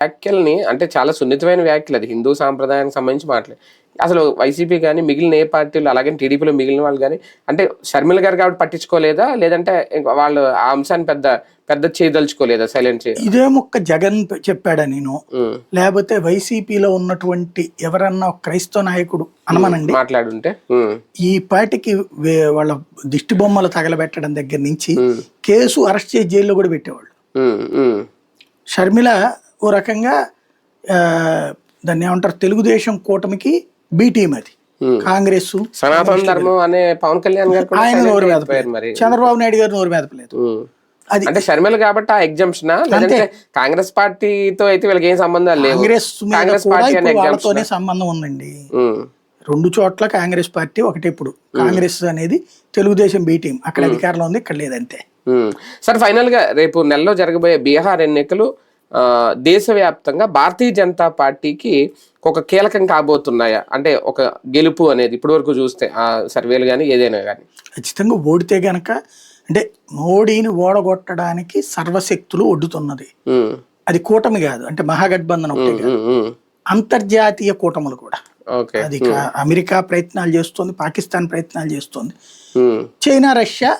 వ్యాఖ్యల్ని అంటే చాలా సున్నితమైన వ్యాఖ్యలు అది. హిందూ సాంప్రదాయానికి సంబంధించి మాటలే. అసలు వైసీపీ కానీ మిగిలిన ఏ పార్టీలు అలాగే టీడీపీలో మిగిలిన వాళ్ళు కానీ అంటే షర్మిల గారు కాబట్టి పట్టించుకోలేదా? లేదంటే వాళ్ళు ఆ అంశాన్ని పెద్ద పెద్ద చేయదలుచుకోలేదా సైలెంట్ చేయ ఇదే మొక్క జగన్ చెప్పాడా నేను. లేకపోతే వైసీపీలో ఉన్నటువంటి ఎవరన్నా క్రైస్తవ నాయకుడు అనమనండి? మాట్లాడుంటే ఈ పార్టీకి వాళ్ళ దిష్టి బొమ్మలు తగలబెట్టడం దగ్గర నుంచి కేసు అరెస్ట్ చేసి జైల్లో కూడా పెట్టేవాళ్ళు. షర్మిల ఓ రకంగా దాన్ని ఏమంటారు తెలుగుదేశం కూటమికి బి టీం అది. కాంగ్రెస్ సనాతన ధర్మం అనే పవన్ కళ్యాణ్ గారు ఆయన నోరు మెదపలేదు మరి. చంద్రబాబు నాయుడు గారు నోరు మెదపలేదు. అది అంటే షర్మిల కాబట్టి ఆ ఎగ్జామ్షన్? లేదంటే కాంగ్రెస్ పార్టీతో అయితే వీళ్ళకి ఏం సంబంధాలు లేవు? కాంగ్రెస్ మీద కాంగ్రెస్ పార్టీ సంబంధం ఉందండి. రెండు చోట్ల కాంగ్రెస్ పార్టీ ఒకటి ఇప్పుడు. కాంగ్రెస్ అనేది తెలుగుదేశం బి టీం అక్కడ అధికారంలో ఉంది ఇక్కడ లేదంతే. సార్ ఫైనల్గా రేపు నెలలో జరగబోయే బీహార్ ఎన్నికలు దేశవ్యాప్తంగా భారతీయ జనతా పార్టీకి ఒక కీలకం కాబోతున్నాయా? అంటే ఒక గెలుపు అనేది ఇప్పటి వరకు చూస్తే ఆ సర్వేలు కానీ ఏదైనా కానీ ఖచ్చితంగా ఓడితే గనక అంటే మోడీని ఓడగొట్టడానికి సర్వశక్తులు ఒడ్డుతున్నది. అది కూటమి కాదు అంటే మహాగఠబంధన్ ఒకటే అంతర్జాతీయ కూటములు కూడా. ఓకే. అది అమెరికా ప్రయత్నాలు చేస్తుంది పాకిస్తాన్ ప్రయత్నాలు చేస్తుంది. చైనా రష్యా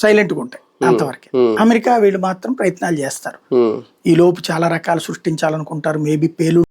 సైలెంట్గా ఉంటాయి. అంతవరకే. అమెరికా వీళ్ళు మాత్రం ప్రయత్నాలు చేస్తారు. ఈ లోపు చాలా రకాలు సృష్టించాలనుకుంటారు. మేబీ పేలు